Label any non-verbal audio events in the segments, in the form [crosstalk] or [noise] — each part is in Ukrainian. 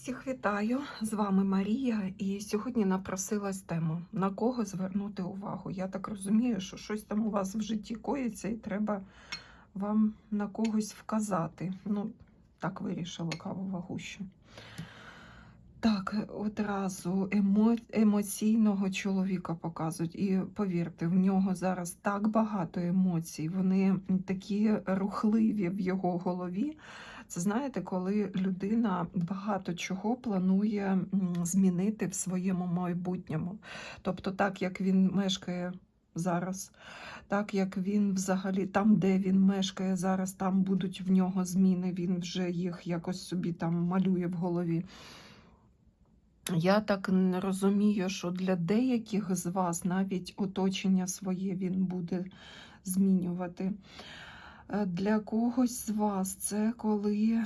Всіх вітаю! З вами Марія, і сьогодні напросилась тема на кого звернути увагу. Я так розумію, що щось там у вас в житті коїться, і треба вам на когось вказати. Ну, так вирішила каву вагущу. Так, одразу емо... емоційного чоловіка показують. І повірте, в нього зараз так багато емоцій, вони такі рухливі в його голові. Це знаєте, коли людина багато чого планує змінити в своєму майбутньому. Тобто, так як він мешкає зараз, так як він взагалі там, де він мешкає зараз, там будуть в нього зміни, він вже їх якось собі там малює в голові. Я так не розумію, що для деяких з вас навіть оточення своє він буде змінювати. Е, Для когось з вас це коли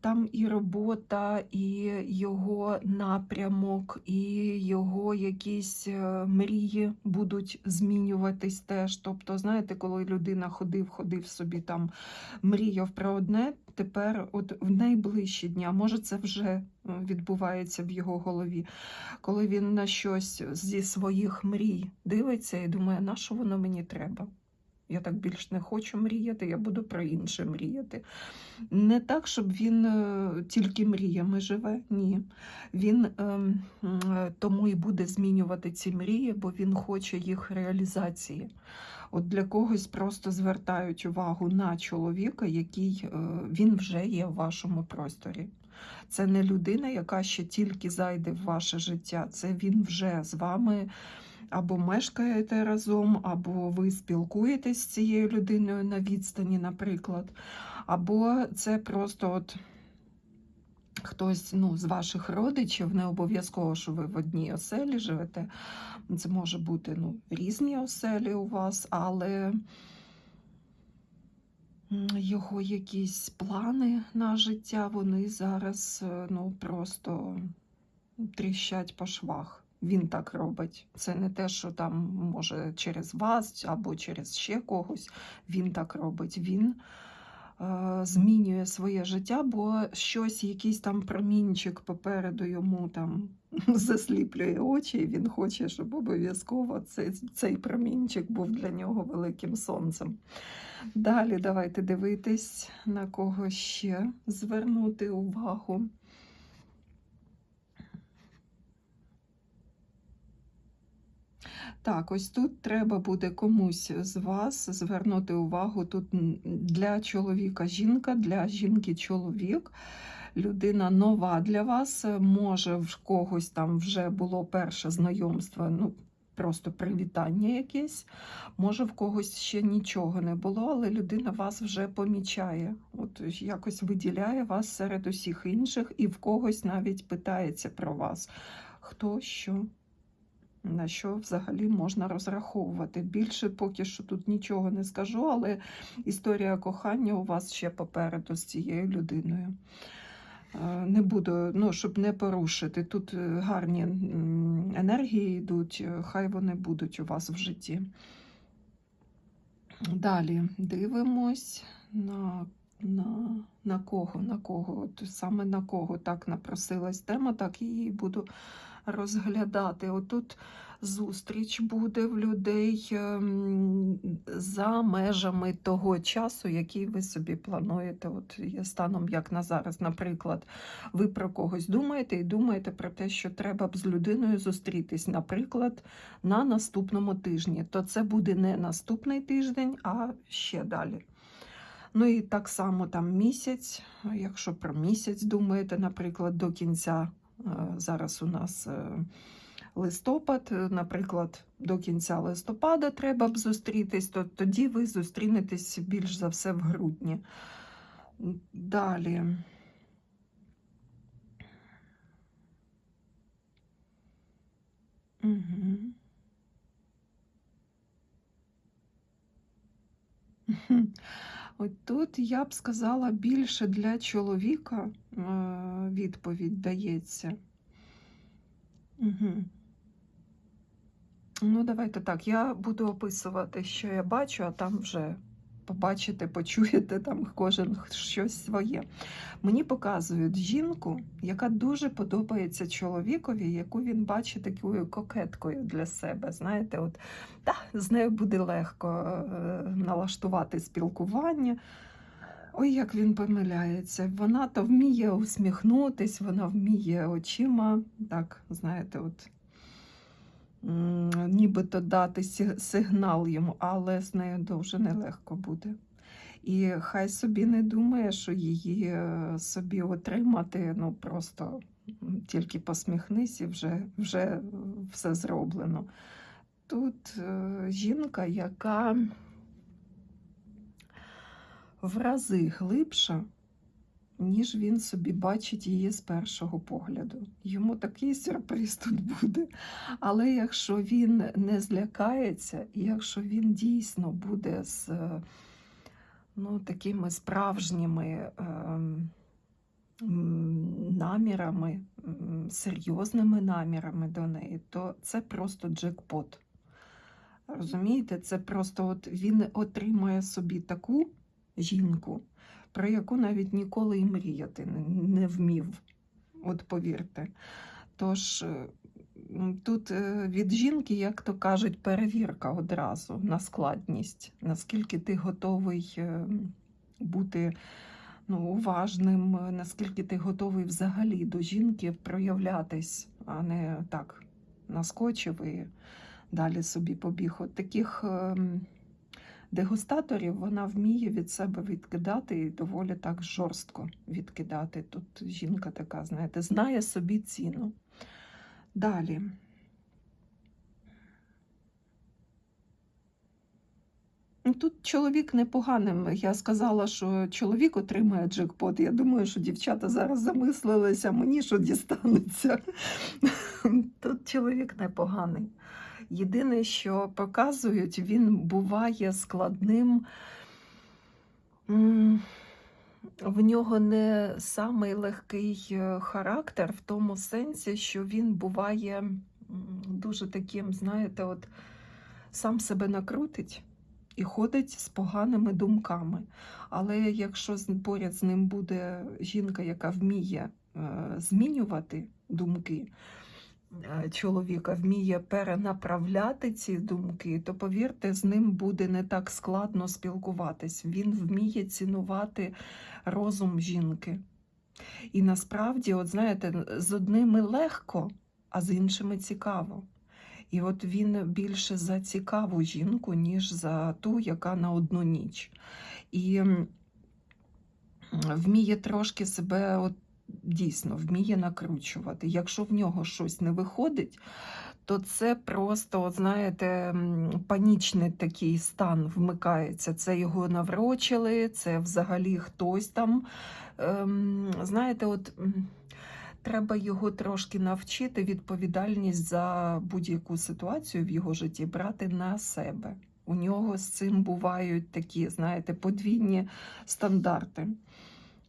там і робота, і його напрямок, і його якісь е, мрії будуть змінюватись теж. Тобто, знаєте, коли людина ходив, ходив собі там, мріяв про одне, тепер от в найближчі дні, а може це вже е, відбувається в його голові, коли він на щось зі своїх мрій дивиться і думає, на що воно мені треба? Я так більш не хочу мріяти, я буду про інше мріяти. Не так, щоб він е, тільки мріями живе, ні. Він ем, е, тому і буде змінювати ці мрії, бо він хоче їх реалізації. От для когось просто звертають увагу на чоловіка, який е, він вже є в вашому просторі. Це не людина, яка ще тільки зайде в ваше життя. Це він вже з вами або мешкаєте разом, або ви спілкуєтесь з цією людиною на відстані, наприклад. Або це просто от хтось ну, з ваших родичів, не обов'язково, що ви в одній оселі живете. Це може бути ну, різні оселі у вас, але його якісь плани на життя, вони зараз е, ну, просто тріщать по швах. Він так робить. Це не те, що там може через вас або через ще когось. Він так робить. Він е, змінює своє життя, бо щось, якийсь там промінчик попереду йому там [laughs] засліплює очі, і він хоче, щоб обов'язково цей, цей промінчик був для нього великим сонцем. Далі давайте дивитись, на кого ще звернути увагу. Так, ось тут треба буде комусь з вас звернути увагу. Тут для чоловіка жінка, для жінки чоловік. Людина нова для вас. Може, в когось там вже було перше знайомство, ну просто привітання якесь. Може, в когось ще нічого не було, але людина вас вже помічає. От якось виділяє вас серед усіх інших, і в когось навіть питається про вас. Хто що? На що взагалі можна розраховувати. Більше поки що тут нічого не скажу, але історія кохання у вас ще попереду з цією людиною. Е, Не буду, ну, щоб не порушити. Тут е, гарні енергії йдуть, е, хай вони будуть у вас в житті. Далі дивимось на, на, на кого, на кого, От саме на кого так напросилась тема, так її буду розглядати. Отут зустріч буде в людей ем, за межами того часу, який ви собі плануєте. От станом, як на зараз, наприклад, ви про когось думаєте і думаєте про те, що треба б з людиною зустрітись, наприклад, на наступному тижні. То це буде не наступний тиждень, а ще далі. Ну і так само там місяць, якщо про місяць думаєте, наприклад, до кінця Зараз у нас е, листопад, е, наприклад, до кінця листопада треба б зустрітись, то тоді ви зустрінетесь більш за все в грудні. Далі. Угу. От тут я б сказала більше для чоловіка е, відповідь дається. Угу. Ну, давайте так. Я буду описувати, що я бачу, а там вже побачите, почуєте там кожен щось своє. Мені показують жінку, яка дуже подобається чоловікові, яку він бачить такою кокеткою для себе. Знаєте, от та, з нею буде легко е, налаштувати спілкування. Ой, як він помиляється. Вона то вміє усміхнутись, вона вміє очима, так, знаєте, от нібито дати сигнал йому, але з нею дуже нелегко буде. І хай собі не думає, що її е, собі отримати, ну просто тільки посміхнись і вже, вже все зроблено. Тут е, жінка, яка в рази глибша, ніж він собі бачить її з першого погляду. Йому такий сюрприз тут буде. Але якщо він не злякається, і якщо він дійсно буде з е, ну, такими справжніми м, намірами, серйозними намірами до неї, то це просто джекпот. Розумієте, це просто от він отримає собі таку жінку, про яку навіть ніколи і мріяти не, вмів. От повірте. Тож е, тут е, від жінки, як то кажуть, перевірка одразу на складність, наскільки ти готовий е, бути ну, уважним, наскільки ти готовий взагалі до жінки проявлятись, а не так наскочив і далі собі побіг. От таких ем, дегустаторів вона вміє від себе відкидати і доволі так жорстко відкидати. Тут жінка така, знаєте, знає собі ціну. Далі. Ну, Тут чоловік непоганим. Я сказала, що чоловік отримає джекпот. Я думаю, що дівчата зараз замислилися, мені що дістанеться. [laughs] Тут чоловік непоганий. Єдине, що показують, він буває складним. В нього не самий легкий е, характер в тому сенсі, що він буває дуже таким, знаєте, от сам себе накрутить і ходить з поганими думками. Але якщо поряд з ним буде жінка, яка вміє е, змінювати думки, чоловіка вміє перенаправляти ці думки, то повірте, з ним буде не так складно спілкуватись. Він вміє цінувати розум жінки. І насправді, от знаєте, з одними легко, а з іншими цікаво. І от він більше за цікаву жінку, ніж за ту, яка на одну ніч. І вміє трошки себе от, дійсно вміє накручувати. Якщо в нього щось не виходить, то це просто, от, знаєте, панічний такий стан вмикається. Це його наврочили, це взагалі хтось там. Ем, знаєте, от. Треба його трошки навчити відповідальність за будь-яку ситуацію в його житті брати на себе. У нього з цим бувають такі, знаєте, подвійні стандарти.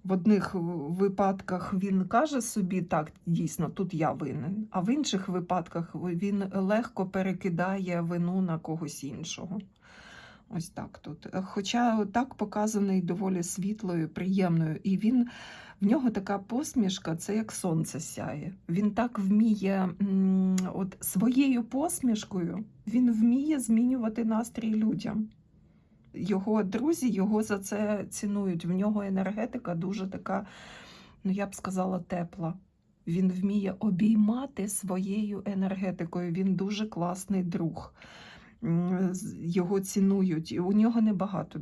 В одних випадках він каже собі, так, дійсно, тут я винен, а в інших випадках він легко перекидає вину на когось іншого. Ось так тут. Хоча так показаний доволі світлою, приємною, і він в нього така посмішка, це як сонце сяє. Він так вміє от своєю посмішкою він вміє змінювати настрій людям. Його друзі його за це цінують. В нього енергетика дуже така, ну я б сказала, тепла. Він вміє обіймати своєю енергетикою. Він дуже класний друг. Його цінують. І у нього небагато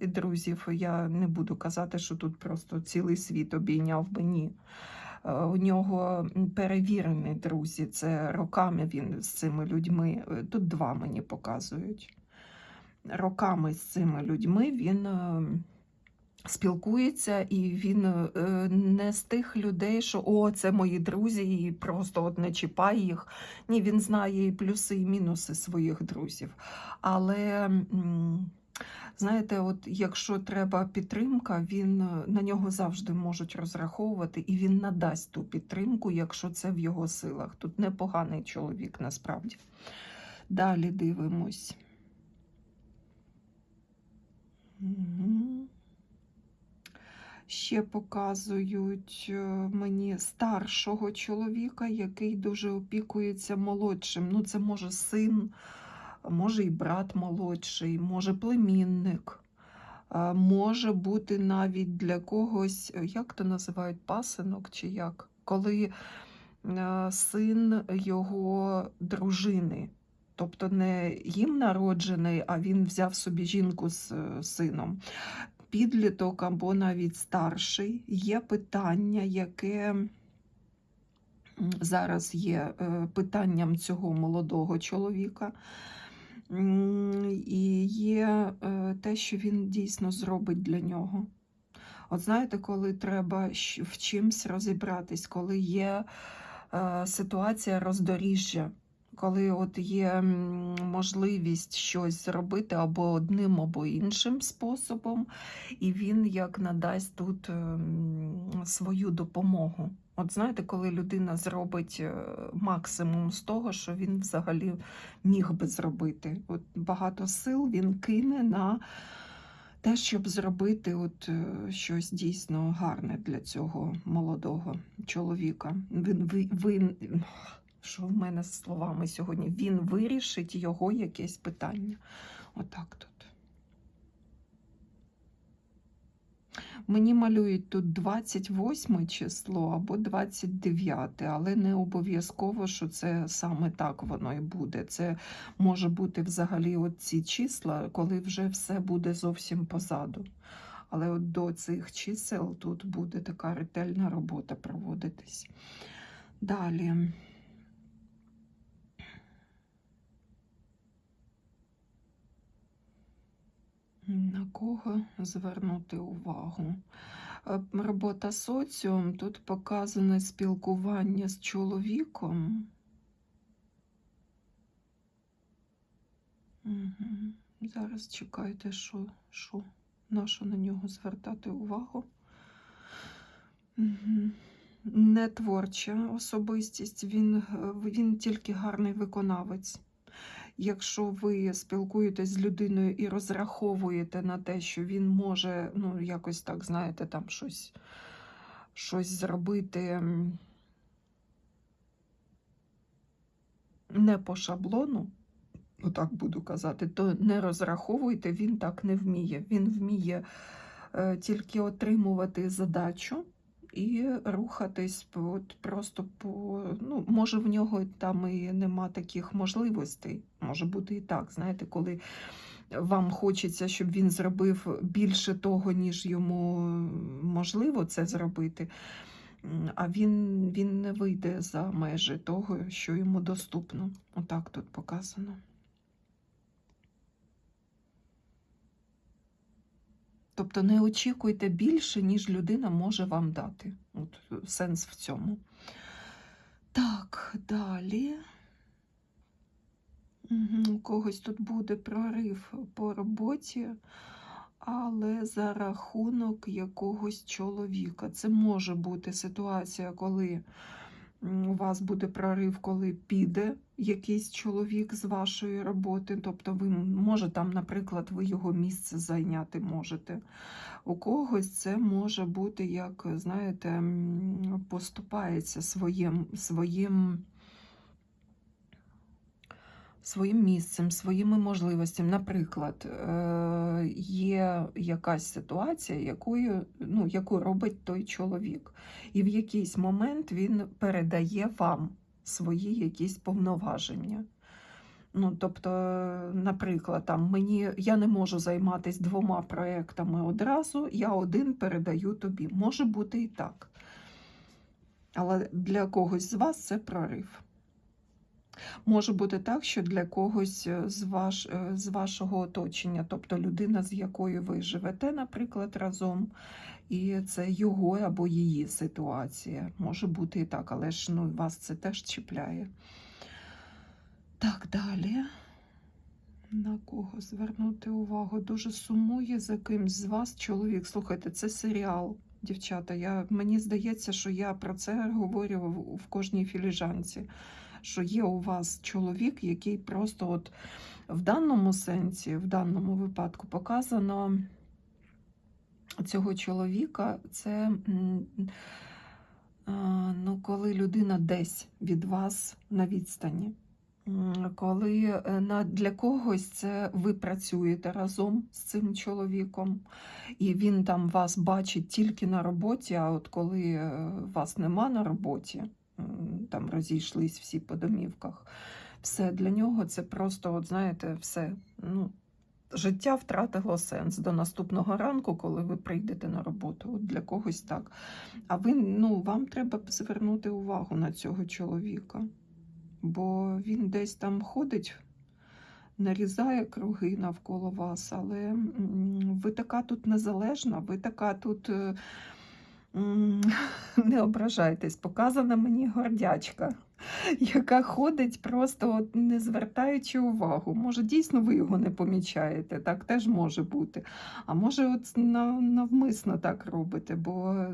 друзів. Я не буду казати, що тут просто цілий світ обійняв би ні. Е, У нього перевірені друзі. Це роками він з цими людьми. е, Тут два мені показують. Роками з цими людьми він е, спілкується, і він е, не з тих людей, що о, це мої друзі, і просто от не чіпай їх. Ні, він знає і плюси, і мінуси своїх друзів. Але знаєте, от якщо треба підтримка, він е, на нього завжди можуть розраховувати, і він надасть ту підтримку, якщо це в його силах. Тут непоганий чоловік насправді. Далі дивимось. Ще показують е, мені старшого чоловіка, який дуже опікується молодшим. Ну, це може син, може і брат молодший, може племінник. Може бути навіть для когось, е, як то називають, пасинок чи як, коли е, син його дружини. Тобто не їм народжений, а він взяв собі жінку з е, сином. Підліток або навіть старший. Є питання, яке зараз є е, питанням цього молодого чоловіка. І є е, те, що він дійсно зробить для нього. От знаєте, коли треба в чимсь розібратись, коли є ситуація роздоріжжя, коли от є можливість щось зробити або одним, або іншим способом, і він як надасть тут ем, свою допомогу. От знаєте, коли людина зробить е, максимум з того, що він взагалі міг би зробити. От багато сил він кине на те, щоб зробити от е, щось дійсно гарне для цього молодого чоловіка. Він, ви- він, що в мене з словами сьогодні? Він вирішить його якесь питання. Отак тут. Мені малюють тут 28 число або 29, але не обов'язково, що це саме так воно і буде. Це може бути взагалі ці числа, коли вже все буде зовсім позаду. Але от до цих чисел тут буде така ретельна робота проводитись. Далі. На кого звернути увагу? Е, Робота соціум. Тут показане спілкування з чоловіком. Угу. Зараз чекайте, що, що, на що на нього звертати увагу. Угу. Не творча особистість, він, е, він тільки гарний виконавець. Якщо ви спілкуєтесь з людиною і розраховуєте на те, що він може, ну, якось так, знаєте, там щось, щось зробити не по шаблону, отак буду казати, то не розраховуйте, він так не вміє. Він вміє е, тільки отримувати задачу і рухатись от просто по. Ну, може, в нього там і нема таких можливостей. Може бути і так, знаєте, коли вам хочеться, щоб він зробив більше того, ніж йому можливо це зробити. А він, він не вийде за межі того, що йому доступно. Отак тут показано. Тобто не очікуйте більше, ніж людина може вам дати. От е, сенс в цьому. Так, далі. У когось тут буде прорив по роботі, але за рахунок якогось чоловіка. Це може бути ситуація, коли у вас буде прорив, коли піде якийсь чоловік з вашої роботи. Тобто, ви може там, наприклад, ви його місце зайняти можете. У когось це може бути, як, знаєте, поступається своїм, своїм, своїм місцем, своїми можливостями. Наприклад, е, є якась ситуація, якою, ну, яку робить той чоловік, і в якийсь момент він передає вам свої якісь повноваження. Ну, тобто, наприклад, там мені я не можу займатися двома проектами одразу, я один передаю тобі. Може бути і так. Але для когось з вас це прорив. Може бути так, що для когось е, з, ваш, е, з вашого оточення, тобто людина, з якою ви живете, наприклад, разом, і це його або її ситуація. Може бути і так, але ж ну, вас це теж чіпляє. Так, далі. На кого звернути увагу? Дуже сумує за кимсь з вас чоловік. Слухайте, це серіал, дівчата. Я, мені здається, що я про це говорю в, в кожній філіжанці. Що є у вас чоловік, який просто от в даному сенсі, в даному випадку показано цього чоловіка це ну, коли людина десь від вас на відстані. Коли е, для когось це ви працюєте разом з цим чоловіком, і він там вас бачить тільки на роботі, а от коли е, вас нема на роботі, там розійшлись всі по домівках, все для нього це просто, от знаєте, все. Ну, життя втратило сенс до наступного ранку, коли ви прийдете на роботу. От для когось так. А ви, ну, вам треба звернути увагу на цього чоловіка, бо він десь там ходить, нарізає круги навколо вас, але ви така тут незалежна, ви така тут. Е, [laughs] Не ображайтесь, показана мені гордячка, яка ходить просто от не звертаючи увагу. Може, дійсно ви його не помічаєте, так теж може бути. А може, от навмисно так робите, бо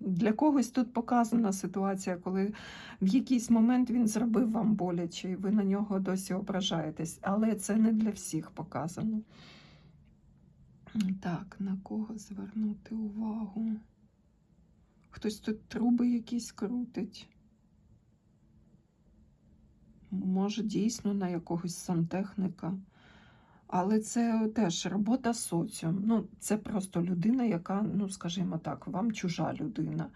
для когось тут показана ситуація, коли в якийсь момент він зробив вам боляче, і ви на нього досі ображаєтесь. Але це не для всіх показано. Так, на кого звернути увагу? Хтось тут труби якісь крутить. Може, дійсно на якогось сантехніка. Але це теж робота соціум. Ну, це просто людина, яка, ну скажімо так, вам чужа людина.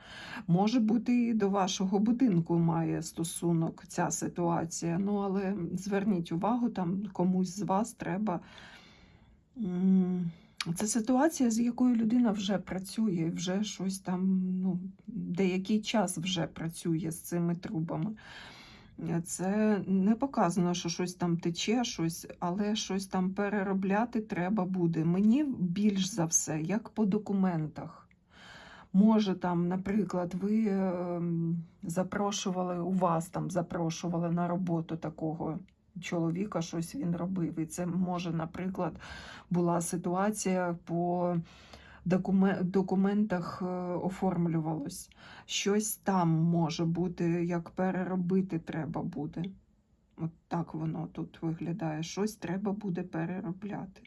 Може бути, і до вашого будинку має стосунок ця ситуація. Ну, але зверніть увагу, там комусь з вас треба. Це ситуація, з якою людина вже працює, вже щось там, ну, деякий час вже працює з цими трубами. Це не показано, що щось там тече, щось, але щось там переробляти треба буде. Мені більш за все, як по документах. Може, там, наприклад, ви ем, запрошували, у вас там запрошували на роботу такого чоловіка, щось він робив. І це може, наприклад, була ситуація по документах е, оформлювалось. Щось там може бути, як переробити треба буде. От так воно тут виглядає. Щось треба буде переробляти.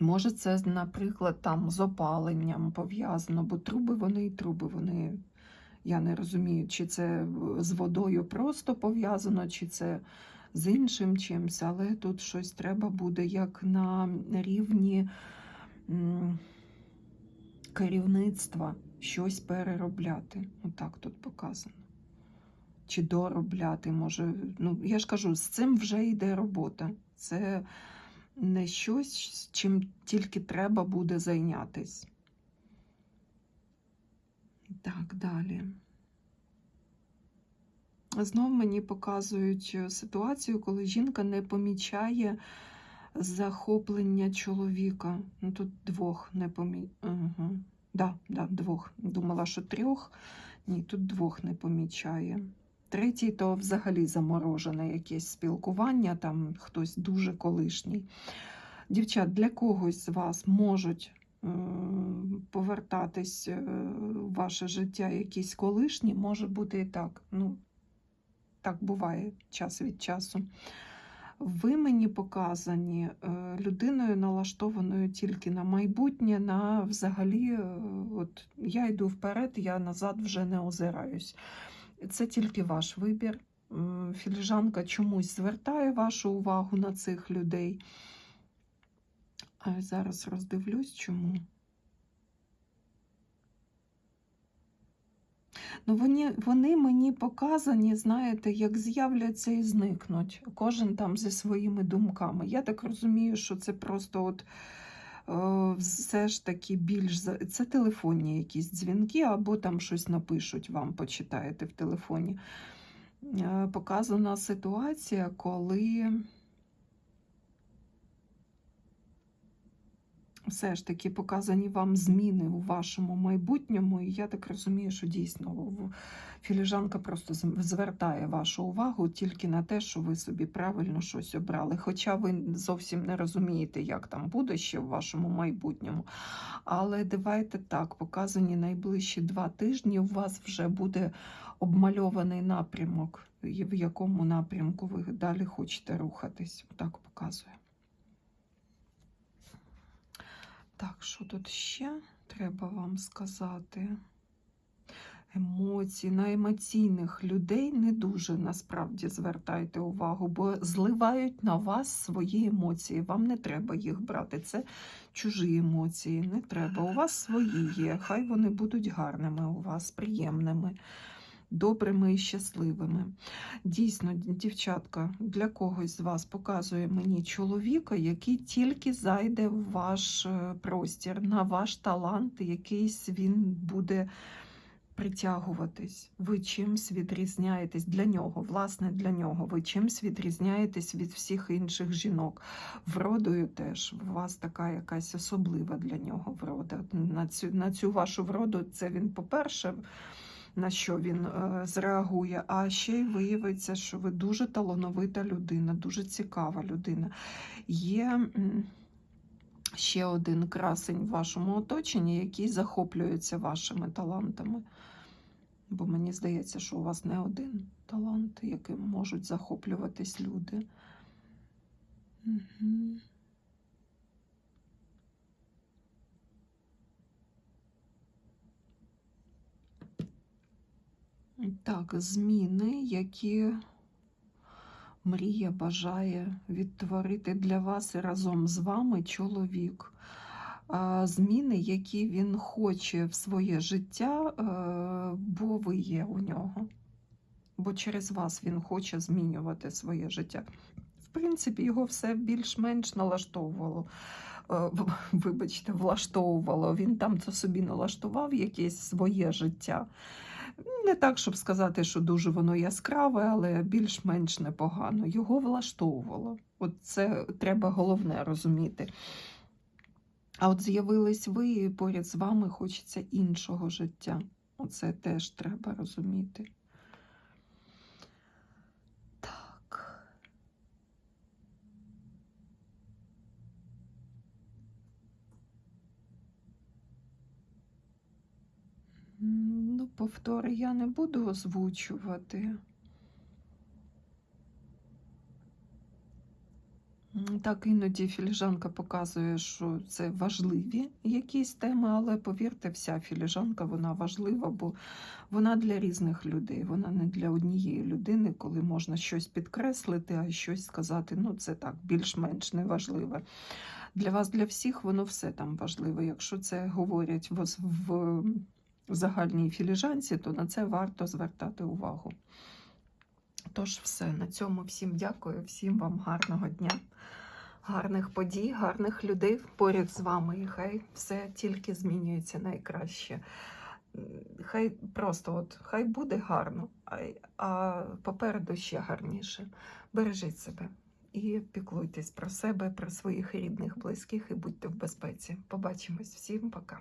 Може, це, наприклад, там з опаленням пов'язано, бо труби вони і труби, вони. Я не розумію, чи це з водою просто пов'язано, чи це з іншим чимось, але тут щось треба буде як на рівні керівництва щось переробляти. Отак тут показано. Чи доробляти, може. Ну, я ж кажу, з цим вже йде робота. Це не щось, чим тільки треба буде зайнятись. Так, далі. Знов мені показують е, ситуацію, коли жінка не помічає захоплення чоловіка. Ну, тут двох не помі... Угу. Да, да, двох. Думала, що трьох. Ні, тут двох не помічає. Третій то взагалі заморожене якесь спілкування, там хтось дуже колишній. Дівчат, для когось з вас можуть повертатись е, в ваше життя якісь колишні, може бути і так. Ну, так буває час від часу. Ви мені показані е, людиною, налаштованою тільки на майбутнє, на взагалі, е, от я йду вперед, я назад вже не озираюсь. Це тільки ваш вибір. Філіжанка чомусь звертає вашу увагу на цих людей. Зараз роздивлюсь, чому. Ну, вони, вони мені показані, знаєте, як з'являться і зникнуть. Кожен там зі своїми думками. Я так розумію, що це просто от е, все ж таки більш це телефонні якісь дзвінки, або там щось напишуть вам, почитаєте в телефоні. Е, показана ситуація, коли. Все ж таки показані вам зміни у вашому майбутньому. І я так розумію, що дійсно філіжанка просто звертає вашу увагу тільки на те, що ви собі правильно щось обрали. Хоча ви зовсім не розумієте, як там буде ще в вашому майбутньому. Але давайте так, показані найближчі два тижні у вас вже буде обмальований напрямок, в якому напрямку ви далі хочете рухатись. Так показує. Так, що тут ще треба вам сказати? Емоції. На емоційних людей не дуже насправді звертайте увагу, бо зливають на вас свої емоції. Вам не треба їх брати. Це чужі емоції. Не треба. У вас свої є. Хай вони будуть гарними у вас, приємними, добрими і щасливими. Дійсно, дівчатка, для когось з вас показує мені чоловіка, який тільки зайде в ваш е, простір, на ваш талант, якийсь він буде притягуватись. Ви чимсь відрізняєтесь для нього, власне, для нього. Ви чимсь відрізняєтесь від всіх інших жінок. Вродою теж у вас така якась особлива для нього врода. На цю, на цю вашу вроду це він, по-перше, на що він е, зреагує, а ще й виявиться, що ви дуже талановита людина, дуже цікава людина. Є. Ще один красень в вашому оточенні, який захоплюється вашими талантами. Бо мені здається, що у вас не один талант, яким можуть захоплюватись люди. Угу. Так, зміни, які мрія бажає відтворити для вас і разом з вами чоловік. Зміни, які він хоче в своє життя, е, бо ви є у нього. Бо через вас він хоче змінювати своє життя. В принципі, його все більш-менш налаштовувало. Е, [laughs] Вибачте, влаштовувало. Він там це собі налаштував якесь своє життя. Не так, щоб сказати, що дуже воно яскраве, але більш-менш непогано. Його влаштовувало. От це треба головне розуміти. А от з'явились ви, і поряд з вами хочеться іншого життя. Оце теж треба розуміти. Повтори я не буду озвучувати. Так, іноді філіжанка показує, що це важливі якісь теми, але повірте, вся філіжанка вона важлива, бо вона для різних людей. Вона не для однієї людини, коли можна щось підкреслити, а щось сказати, ну це так, більш-менш неважливе. Для вас, для всіх, воно все там важливе. Якщо це говорять в, в загальній філіжанці, то на це варто звертати увагу. Тож, все, на цьому всім дякую, всім вам гарного дня, гарних подій, гарних людей поряд з вами. І хай все тільки змінюється найкраще. Хай просто от хай буде гарно, а, а попереду ще гарніше. Бережіть себе і піклуйтесь про себе, про своїх рідних, близьких і будьте в безпеці. Побачимось всім, пока.